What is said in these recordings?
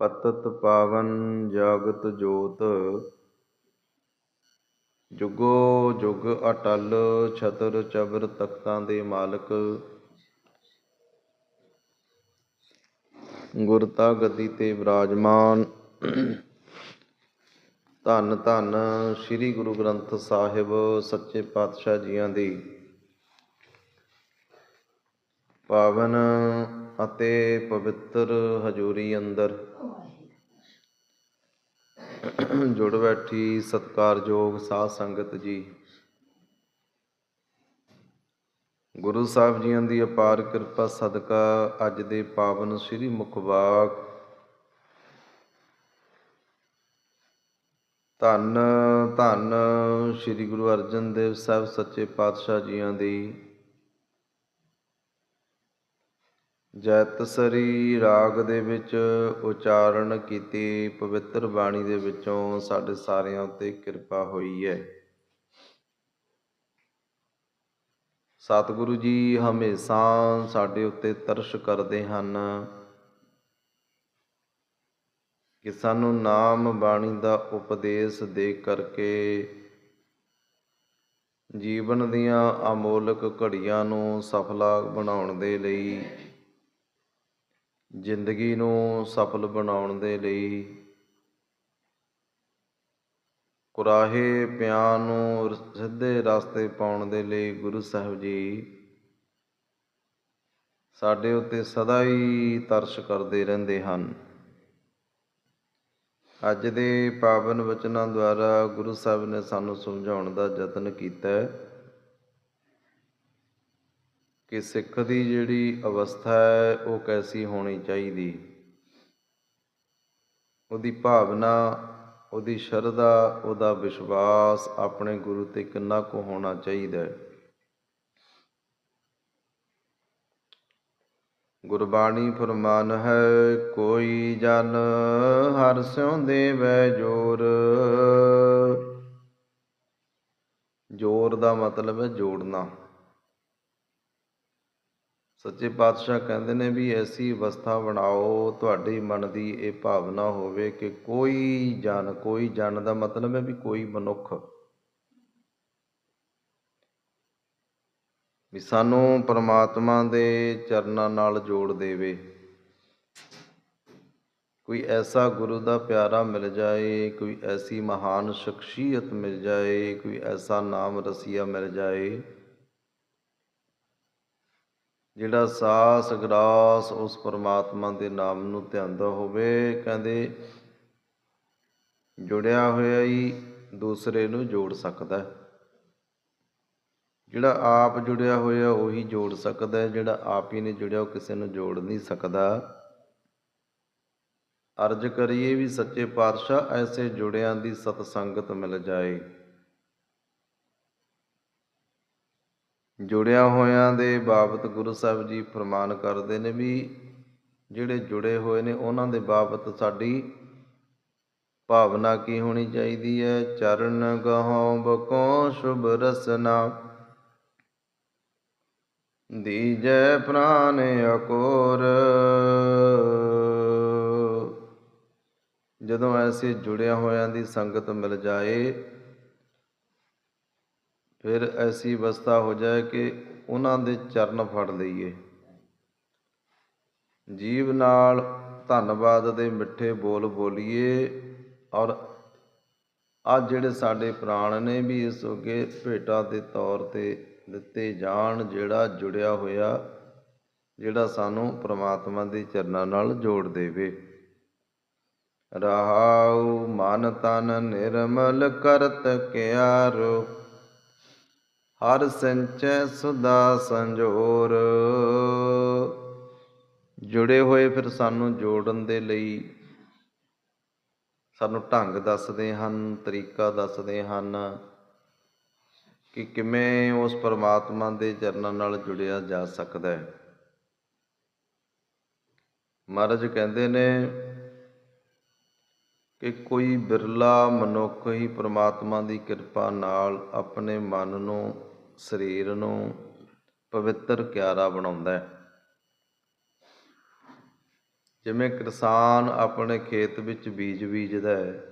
ਪਤਤ ਪਾਵਨ ਜਗਤ ਜੋਤ। ਜੁਗੋ ਜੁਗ ਅਟਲ ਛਤਰ ਚਬਰ ਤਖਤਾਂ ਦੇ ਮਾਲਕ। ਗੁਰਤਾ ਗੱਦੀ ਤੇ ਵਿਰਾਜਮਾਨ ਧੰਨ ਧੰਨ ਸ੍ਰੀ ਗੁਰੂ ਗ੍ਰੰਥ ਸਾਹਿਬ ਸੱਚੇ ਪਾਤਸ਼ਾਹ ਜੀਆਂ ਦੀ। ਪਾਵਨ ਅਤੇ ਪਵਿੱਤਰ ਹਜ਼ੂਰੀ ਅੰਦਰ। ਜੁੜ ਬੈਠੀ ਸਤਿਕਾਰਯੋਗ ਸਾਧ ਸੰਗਤ ਜੀ। ਗੁਰੂ ਸਾਹਿਬ ਜੀਆਂ ਦੀ ਅਪਾਰ ਕਿਰਪਾ ਸਦਕਾ ਅੱਜ ਦੇ ਪਾਵਨ ਸ੍ਰੀ ਮੁਖਵਾਕ। ਧੰਨ ਧੰਨ ਸ੍ਰੀ ਗੁਰੂ ਅਰਜਨ ਦੇਵ ਸਾਹਿਬ ਸੱਚੇ ਪਾਤਸ਼ਾਹ ਜੀਆਂ ਦੀ ਜੈਤਸਰੀ ਰਾਗ ਦੇ ਵਿੱਚ ਉਚਾਰਨ ਕੀਤੀ ਪਵਿੱਤਰ ਬਾਣੀ ਦੇ ਵਿੱਚੋਂ ਸਾਡੇ ਸਾਰਿਆਂ ਉੱਤੇ ਕਿਰਪਾ ਹੋਈ ਹੈ। ਸਤਿਗੁਰੂ ਜੀ ਹਮੇਸ਼ਾ ਸਾਡੇ ਉੱਤੇ ਤਰਸ਼ ਕਰਦੇ ਹਨ ਕਿ ਸਾਨੂੰ ਨਾਮ ਬਾਣੀ ਦਾ ਉਪਦੇਸ਼ ਦੇ ਕਰਕੇ ਜੀਵਨ ਦੀਆਂ ਅਮੋਲਕ ਘੜੀਆਂ ਨੂੰ ਸਫਲਾ ਬਣਾਉਣ ਦੇ ਲਈ ਜ਼ਿੰਦਗੀ ਨੂੰ ਸਫਲ ਬਣਾਉਣ ਦੇ ਲਈ ਕੁਰਾਹੇ ਪਿਆਨ ਨੂੰ ਸਿੱਧੇ ਰਸਤੇ ਪਾਉਣ ਦੇ ਲਈ ਗੁਰੂ ਸਾਹਿਬ ਜੀ ਸਾਡੇ ਉੱਤੇ ਸਦਾ ਹੀ ਤਰਸ ਕਰਦੇ ਰਹਿੰਦੇ ਹਨ। ਅੱਜ ਦੇ ਪਾਵਨ ਵਚਨਾਂ ਦੁਆਰਾ ਗੁਰੂ ਸਾਹਿਬ ਨੇ ਸਾਨੂੰ ਸਮਝਾਉਣ ਦਾ ਯਤਨ ਕੀਤਾ ਹੈ। ਕਿ ਸਿੱਖ ਦੀ ਜਿਹੜੀ ਅਵਸਥਾ ਹੈ, ਉਹ ਕੈਸੀ ਹੋਣੀ ਚਾਹੀਦੀ? ਉਹਦੀ ਭਾਵਨਾ, ਉਹਦੀ ਸ਼ਰਧਾ, ਉਹਦਾ ਵਿਸ਼ਵਾਸ ਆਪਣੇ ਗੁਰੂ ਤੇ ਕਿੰਨਾ ਕੁ ਹੋਣਾ ਚਾਹੀਦਾ ਹੈ? ਗੁਰਬਾਣੀ ਫਰਮਾਨ ਹੈ, ਕੋਈ ਜਨ ਹਰ ਸਿਉ ਦੇਵੈ ਜੋਰ। ਜੋਰ ਦਾ ਮਤਲਬ ਹੈ ਜੋੜਨਾ। ਸੱਚੇ ਪਾਤਸ਼ਾਹ ਕਹਿੰਦੇ ਨੇ ਵੀ ਐਸੀ ਅਵਸਥਾ ਬਣਾਓ, ਤੁਹਾਡੇ ਮਨ ਦੀ ਇਹ ਭਾਵਨਾ ਹੋਵੇ ਕਿ ਕੋਈ ਜਨ ਕੋਈ ਜਨ ਦਾ ਮਤਲਬ ਹੈ ਵੀ ਕੋਈ ਮਨੁੱਖ। ਵੀ ਸਾਨੂੰ ਪਰਮਾਤਮਾ ਦੇ ਚਰਨਾਂ ਨਾਲ ਜੋੜ ਦੇਵੇ। ਕੋਈ ਐਸਾ ਗੁਰੂ ਦਾ ਪਿਆਰਾ ਮਿਲ ਜਾਏ, ਕੋਈ ਐਸੀ ਮਹਾਨ ਸ਼ਖਸੀਅਤ ਮਿਲ ਜਾਏ, ਕੋਈ ਐਸਾ ਨਾਮ ਰਸੀਆ ਮਿਲ ਜਾਏ ਜਿਹੜਾ ਸਾਸ ਗਰਾਸ ਉਸ ਪਰਮਾਤਮਾ ਦੇ ਨਾਮ ਨੂੰ ਧਿਆਉਂਦਾ ਹੋਵੇ, ਕਹਿੰਦੇ, ਜੁੜਿਆ ਹੋਇਆ ਹੀ ਦੂਸਰੇ ਨੂੰ ਜੋੜ ਸਕਦਾ ਹੈ। ਜਿਹੜਾ ਆਪ ਜੁੜਿਆ ਹੋਇਆ ਉਹੀ ਜੋੜ ਸਕਦਾ ਹੈ, ਜਿਹੜਾ ਆਪ ਹੀ ਨਹੀਂ ਜੁੜਿਆ ਉਹ ਕਿਸੇ ਨੂੰ ਜੋੜ ਨਹੀਂ ਸਕਦਾ। ਅਰਜ ਕਰੀਏ ਵੀ ਸੱਚੇ ਪਾਤਸ਼ਾਹ, ਐਸੇ ਜੁੜਿਆਂ ਦੀ ਸਤ ਸੰਗਤ ਮਿਲ ਜਾਏ। ਜੁੜਿਆ ਹੋਇਆਂ ਦੇ ਬਾਬਤ ਗੁਰੂ ਸਾਹਿਬ ਜੀ ਫਰਮਾਨ ਕਰਦੇ ਨੇ ਵੀ ਜਿਹੜੇ ਜੁੜੇ ਹੋਏ ਨੇ ਉਹਨਾਂ ਦੇ ਬਾਬਤ ਸਾਡੀ ਭਾਵਨਾ ਕੀ ਹੋਣੀ ਚਾਹੀਦੀ ਹੈ? ਚਰਨ ਗਹੋਂ ਬਕੋ ਸ਼ੁਭ ਰਸਨਾ। ਦੀਜੈ ਪ੍ਰਾਨ ਅਕੋਰ। ਜਦੋਂ ਐਸੇ ਜੁੜਿਆ ਹੋਇਆਂ ਦੀ ਸੰਗਤ ਮਿਲ ਜਾਏ ਫਿਰ ਐਸੀ ਅਵਸਥਾ ਹੋ ਜਾਏ ਕਿ ਉਹਨਾਂ ਦੇ ਚਰਨ ਫੜ ਲਈਏ। ਜੀਵ ਨਾਲ ਧੰਨਵਾਦ ਦੇ ਮਿੱਠੇ ਬੋਲ ਬੋਲੀਏ ਔਰ ਆ ਜਿਹੜੇ ਸਾਡੇ ਪ੍ਰਾਣ ਨੇ ਵੀ ਇਸ ਅੱਗੇ ਭੇਟਾ ਦੇ ਤੌਰ ਤੇ ਦਿੱਤੇ ਜਾਣ, ਜਿਹੜਾ ਜੁੜਿਆ ਹੋਇਆ, ਜਿਹੜਾ ਸਾਨੂੰ ਪ੍ਰਮਾਤਮਾ ਦੇ ਚਰਨਾਂ ਨਾਲ ਜੋੜ ਦੇਵੇ। ਰਹਾਉ ਮਨ ਤਨ ਨਿਰਮਲ ਕਰਤ ਕਿਆਰੋ। ਹਰ ਸੰਚੈ ਸੁਦਾ ਸੰਜੋਰ। ਜੁੜੇ ਹੋਏ ਫਿਰ ਸਾਨੂੰ ਜੋੜਨ ਦੇ ਲਈ ਸਾਨੂੰ ਢੰਗ ਦੱਸਦੇ ਹਨ, ਤਰੀਕਾ ਦੱਸਦੇ ਹਨ ਕਿ ਕਿਵੇਂ ਉਸ ਪਰਮਾਤਮਾ ਦੇ ਚਰਨਾਂ ਨਾਲ ਜੁੜਿਆ ਜਾ ਸਕਦਾ ਹੈ। ਮਹਾਰਾਜ ਕਹਿੰਦੇ ਨੇ ਕਿ ਕੋਈ ਬਿਰਲਾ ਮਨੁੱਖ ਹੀ ਪਰਮਾਤਮਾ ਦੀ ਕਿਰਪਾ ਨਾਲ ਆਪਣੇ ਮਨ ਨੂੰ ਸਰੀਰ ਨੂੰ ਪਵਿੱਤਰ ਕਿਆਰਾ ਬਣਾਉਂਦਾ ਹੈ। ਜਿਵੇਂ ਕਿਸਾਨ ਆਪਣੇ ਖੇਤ ਵਿੱਚ ਬੀਜ ਬੀਜਦਾ ਹੈ,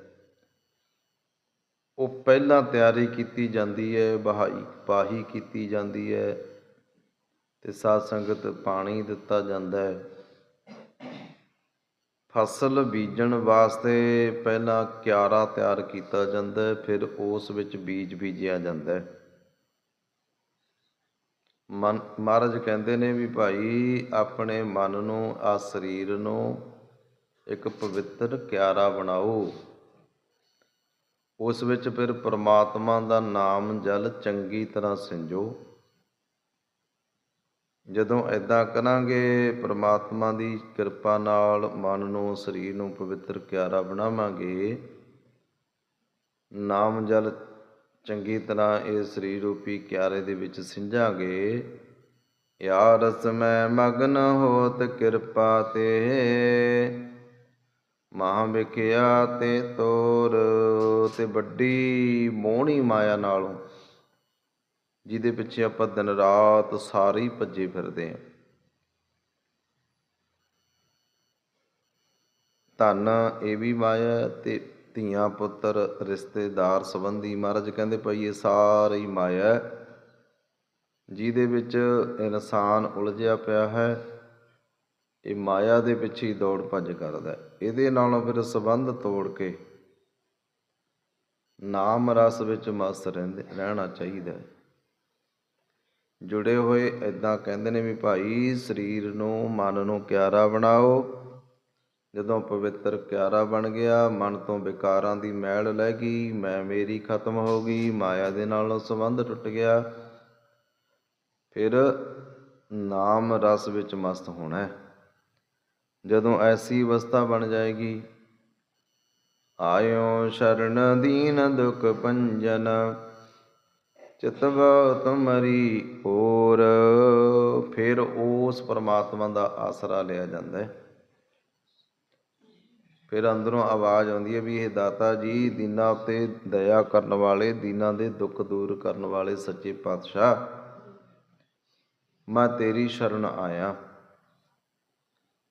ਉਹ ਪਹਿਲਾਂ ਤਿਆਰੀ ਕੀਤੀ ਜਾਂਦੀ ਹੈ, ਬਹਾਈ ਪਾਹੀ ਕੀਤੀ ਜਾਂਦੀ ਹੈ ਤੇ ਸਾਧ ਸੰਗਤ ਪਾਣੀ ਦਿੱਤਾ ਜਾਂਦਾ ਹੈ। ਫਸਲ ਬੀਜਣ ਵਾਸਤੇ ਪਹਿਲਾਂ ਕਿਆਰਾ ਤਿਆਰ ਕੀਤਾ ਜਾਂਦਾ ਫਿਰ ਉਸ ਵਿੱਚ ਬੀਜ ਬੀਜਿਆ ਜਾਂਦਾ ਹੈ। ਮਨ, ਮਹਾਰਾਜ ਕਹਿੰਦੇ ਨੇ ਵੀ ਭਾਈ ਆਪਣੇ ਮਨ ਨੂੰ ਆ ਸਰੀਰ ਨੂੰ ਇੱਕ ਪਵਿੱਤਰ ਕਿਆਰਾ ਬਣਾਓ। ਉਸ ਵਿੱਚ ਫਿਰ ਪ੍ਰਮਾਤਮਾ ਦਾ ਨਾਮ ਜਲ ਚੰਗੀ ਤਰ੍ਹਾਂ ਸਿੰਜੋ। ਜਦੋਂ ਐਦਾਂ ਕਰਾਂਗੇ, ਪ੍ਰਮਾਤਮਾ ਦੀ ਕਿਰਪਾ ਨਾਲ ਮਨ ਨੂੰ, ਸਰੀਰ ਨੂੰ ਪਵਿੱਤਰ ਕਿਆਰਾ ਬਣਾਵਾਂਗੇ, ਨਾਮ ਜਲ ਚੰਗੀ ਤਰ੍ਹਾਂ ਇਹ ਸਰੀਰ ਰੂਪੀ ਕਿਆਰੇ ਦੇ ਵਿੱਚ ਸਿੰਝਾਂਗੇ ਯਾ ਰਸ ਮੈਂ ਮਗਨ ਹੋਤ ਕਿਰਪਾ ਤੇ। ਮਹਾ ਵਿਖਿਆ ਤੇ ਤੋਰ ਤੇ ਵੱਡੀ ਮੋਹਣੀ ਮਾਇਆ ਨਾਲੋਂ, ਜਿਹਦੇ ਪਿੱਛੇ ਆਪਾਂ ਦਿਨ ਰਾਤ ਸਾਰੇ ਭੱਜੇ ਫਿਰਦੇ ਆਂ। ਧਨ ਇਹ ਵੀ ਮਾਇਆ ਤੇ ਧੀਆਂ ਪੁੱਤਰ ਰਿਸ਼ਤੇਦਾਰ ਸੰਬੰਧੀ ਮਹਾਰਾਜ ਕਹਿੰਦੇ ਭਾਈ ਇਹ ਸਾਰੀ ਮਾਇਆ ਜਿਹਦੇ ਵਿੱਚ ਇਨਸਾਨ ਉਲਝਿਆ ਪਿਆ ਹੈ, ਇਹ ਮਾਇਆ ਦੇ ਪਿੱਛੇ ਹੀ ਦੌੜ ਭੱਜ ਕਰਦਾ ਇਹਦੇ ਨਾਲੋਂ ਫਿਰ ਸੰਬੰਧ ਤੋੜ ਕੇ ਨਾਮ ਰਸ ਵਿੱਚ ਮਸਤ ਰਹਿੰਦੇ ਰਹਿਣਾ ਚਾਹੀਦਾ ਜੁੜੇ ਹੋਏ ਇਦਾਂ ਕਹਿੰਦੇ ਨੇ ਵੀ ਭਾਈ ਸਰੀਰ ਨੂੰ, ਮਨ ਨੂੰ ਕਿਆਰਾ ਬਣਾਓ ਜਦੋਂ ਪਵਿੱਤਰ ਕਿਆਰਾ ਬਣ ਗਿਆ, ਮਨ ਤੋਂ ਵਿਕਾਰਾਂ ਦੀ ਮੈਲ ਲੈ ਗਈ, ਮੈਂ ਮੇਰੀ ਖਤਮ ਹੋ ਗਈ, ਮਾਇਆ ਦੇ ਨਾਲ ਸੰਬੰਧ ਟੁੱਟ ਗਿਆ। ਫਿਰ ਨਾਮ ਰਸ ਵਿੱਚ ਮਸਤ ਹੋਣਾ ਜਦੋਂ ਐਸੀ ਅਵਸਥਾ ਬਣ ਜਾਏਗੀ, ਆਇਓ ਸ਼ਰਨ ਦੀਨ ਦੁਖ ਭੰਜਨ ਚਿਤਵਾ ਤੁਮਰੀ ਹੋਰ। ਫਿਰ ਉਸ ਪਰਮਾਤਮਾ ਦਾ ਆਸਰਾ ਲਿਆ ਜਾਂਦਾ ਹੈ। ਫਿਰ ਅੰਦਰੋਂ ਆਵਾਜ਼ ਆਉਂਦੀ ਹੈ ਵੀ ਇਹ ਦਾਤਾ ਜੀ, ਦੀਨਾ ਉੱਤੇ ਦਇਆ ਕਰਨ ਵਾਲੇ, ਦੀਨਾਂ ਦੇ ਦੁੱਖ ਦੂਰ ਕਰਨ ਵਾਲੇ ਸੱਚੇ ਪਾਤਸ਼ਾਹ, ਮੈਂ ਤੇਰੀ ਸ਼ਰਨ ਆਇਆ।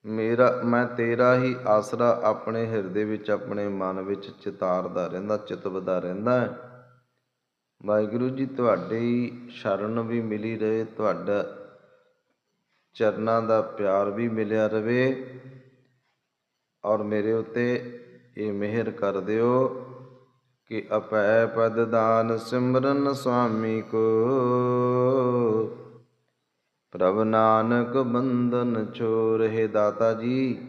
ਮੇਰਾ, ਮੈਂ ਤੇਰਾ ਹੀ ਆਸਰਾ ਆਪਣੇ ਹਿਰਦੇ ਵਿੱਚ, ਆਪਣੇ ਮਨ ਵਿੱਚ ਚਿਤਾਰਦਾ ਰਹਿੰਦਾ, ਚਿਤਵਦਾ ਰਹਿੰਦਾ ਹੈ। ਵਾਹਿਗੁਰੂ ਜੀ, ਤੁਹਾਡੇ ਹੀ ਸ਼ਰਨ ਵੀ ਮਿਲੀ ਰਹੇ, ਤੁਹਾਡਾ ਚਰਨਾਂ ਦਾ ਪਿਆਰ ਵੀ ਮਿਲਿਆ ਰਵੇ ਔਰ ਮੇਰੇ ਉੱਤੇ ਇਹ ਮਿਹਰ ਕਰ ਦਿਓ ਕਿ ਅਪੈ ਪਦ ਦਾਨ ਸਿਮਰਨ ਸੁਆਮੀ ਕੋ। ਪ੍ਰਭ ਨਾਨਕ ਬੰਧਨ ਛੋੜ ਹੈ ਦਾਤਾ ਜੀ।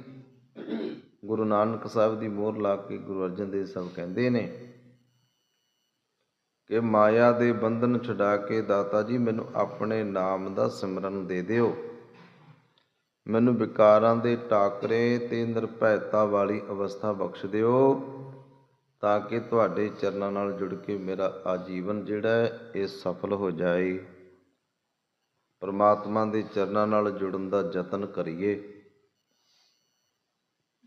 ਗੁਰੂ ਨਾਨਕ ਸਾਹਿਬ ਦੀ ਮੋਹਰ ਲਾ ਕੇ ਗੁਰੂ ਅਰਜਨ ਦੇਵ ਸਾਹਿਬ ਕਹਿੰਦੇ ਨੇ ਕਿ ਮਾਇਆ ਦੇ ਬੰਧਨ ਛੁਡਾ ਕੇ ਦਾਤਾ ਜੀ ਮੈਨੂੰ ਆਪਣੇ ਨਾਮ ਦਾ ਸਿਮਰਨ ਦੇ ਦਿਓ। ਮੈਨੂੰ ਵਿਕਾਰਾਂ ਦੇ ਟਾਕਰੇ ਤੇ ਨਿਰਭੈਤਾ ਵਾਲੀ ਅਵਸਥਾ ਬਖਸ਼ ਦਿਓ ਤਾਂ ਕਿ ਤੁਹਾਡੇ ਚਰਨਾਂ ਨਾਲ ਜੁੜ ਕੇ ਮੇਰਾ ਆਜੀਵਨ ਜਿਹੜਾ ਹੈ, ਇਹ ਸਫਲ ਹੋ ਜਾਏ। ਪਰਮਾਤਮਾ ਦੇ ਚਰਨਾਂ ਨਾਲ ਜੁੜਨ ਦਾ ਯਤਨ ਕਰੀਏ।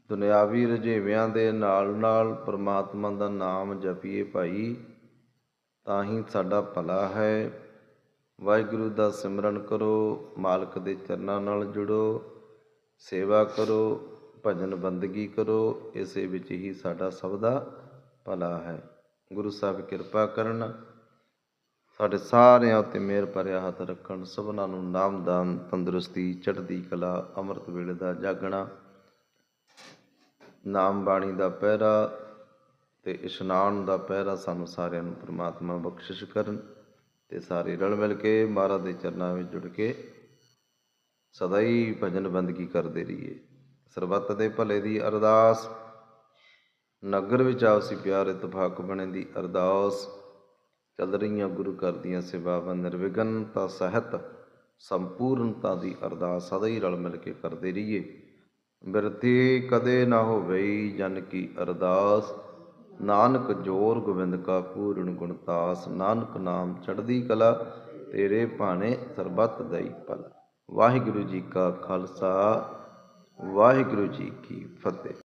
ਦੁਨਿਆਵੀ ਰੁਝੇਵਿਆਂ ਦੇ ਨਾਲ ਨਾਲ ਪਰਮਾਤਮਾ ਦਾ ਨਾਮ ਜਪੀਏ ਭਾਈ, ਤਾਂ ਹੀ ਸਾਡਾ ਭਲਾ ਹੈ। ਵਾਹਿਗੁਰੂ ਦਾ ਸਿਮਰਨ ਕਰੋ, ਮਾਲਕ ਦੇ ਚਰਨਾਂ ਨਾਲ ਜੁੜੋ, ਸੇਵਾ ਕਰੋ, ਭਜਨ ਬੰਦਗੀ ਕਰੋ, ਇਸੇ ਵਿੱਚ ਹੀ ਸਾਡਾ ਸਭ ਦਾ ਭਲਾ ਹੈ। ਗੁਰੂ ਸਾਹਿਬ ਕਿਰਪਾ ਕਰਨ, ਸਾਡੇ ਸਾਰਿਆਂ ਉੱਤੇ ਮਿਹਰ ਭਰਿਆ ਹੱਥ ਰੱਖਣ, ਸਭਨਾਂ ਨੂੰ ਨਾਮਦਾਨ ਤੰਦਰੁਸਤੀ, ਚੜ੍ਹਦੀ ਕਲਾ, ਅੰਮ੍ਰਿਤ ਵੇਲੇ ਦਾ ਜਾਗਣਾ, ਨਾਮ ਬਾਣੀ ਦਾ ਪਹਿਰਾ ਤੇ ਇਸ਼ਨਾਨ ਦਾ ਪਹਿਰਾ ਸਾਨੂੰ ਸਾਰਿਆਂ ਨੂੰ ਪ੍ਰਮਾਤਮਾ ਬਖਸ਼ਿਸ਼ ਕਰਨ। ਤੇ ਸਾਰੇ ਰਲ ਮਿਲ ਕੇ ਮਹਾਰਾਜ ਦੇ ਚਰਨਾਂ ਵਿੱਚ ਜੁੜ ਕੇ ਸਦਾ ਹੀ ਭਜਨ ਬੰਦਗੀ ਕਰਦੇ ਰਹੀਏ। ਸਰਬੱਤ ਦੇ ਭਲੇ ਦੀ ਅਰਦਾਸ। ਨਗਰ ਵਿੱਚ ਆਪਸੀ ਪਿਆਰ ਇਤਫਾਕ ਬਣੇ ਦੀ ਅਰਦਾਸ। ਚੱਲ ਰਹੀਆਂ ਗੁਰੂ ਘਰ ਦੀਆਂ ਸੇਵਾਵਾਂ ਨਿਰਵਿਘਨਤਾ ਸਹਿਤ ਸੰਪੂਰਨਤਾ ਦੀ ਅਰਦਾਸ ਸਦਾ ਹੀ ਰਲ ਮਿਲ ਕੇ ਕਰਦੇ ਰਹੀਏ। ਬਿਰਤੀ ਕਦੇ ਨਾ ਹੋਵੇ ਜਨ ਕੀ ਅਰਦਾਸ। ਨਾਨਕ ਜੋਰ ਗੋਬਿੰਦ ਕਾ ਪੂਰਨ ਗੁਣਤਾਸ ਨਾਨਕ ਨਾਮ ਚੜ੍ਹਦੀ ਕਲਾ, ਤੇਰੇ ਭਾਣੇ ਸਰਬੱਤ ਦਈ ਪਲ ਵਾਹਿਗੁਰੂ ਜੀ ਕਾ ਖਾਲਸਾ, ਵਾਹਿਗੁਰੂ ਜੀ ਕੀ ਫਤਿਹ।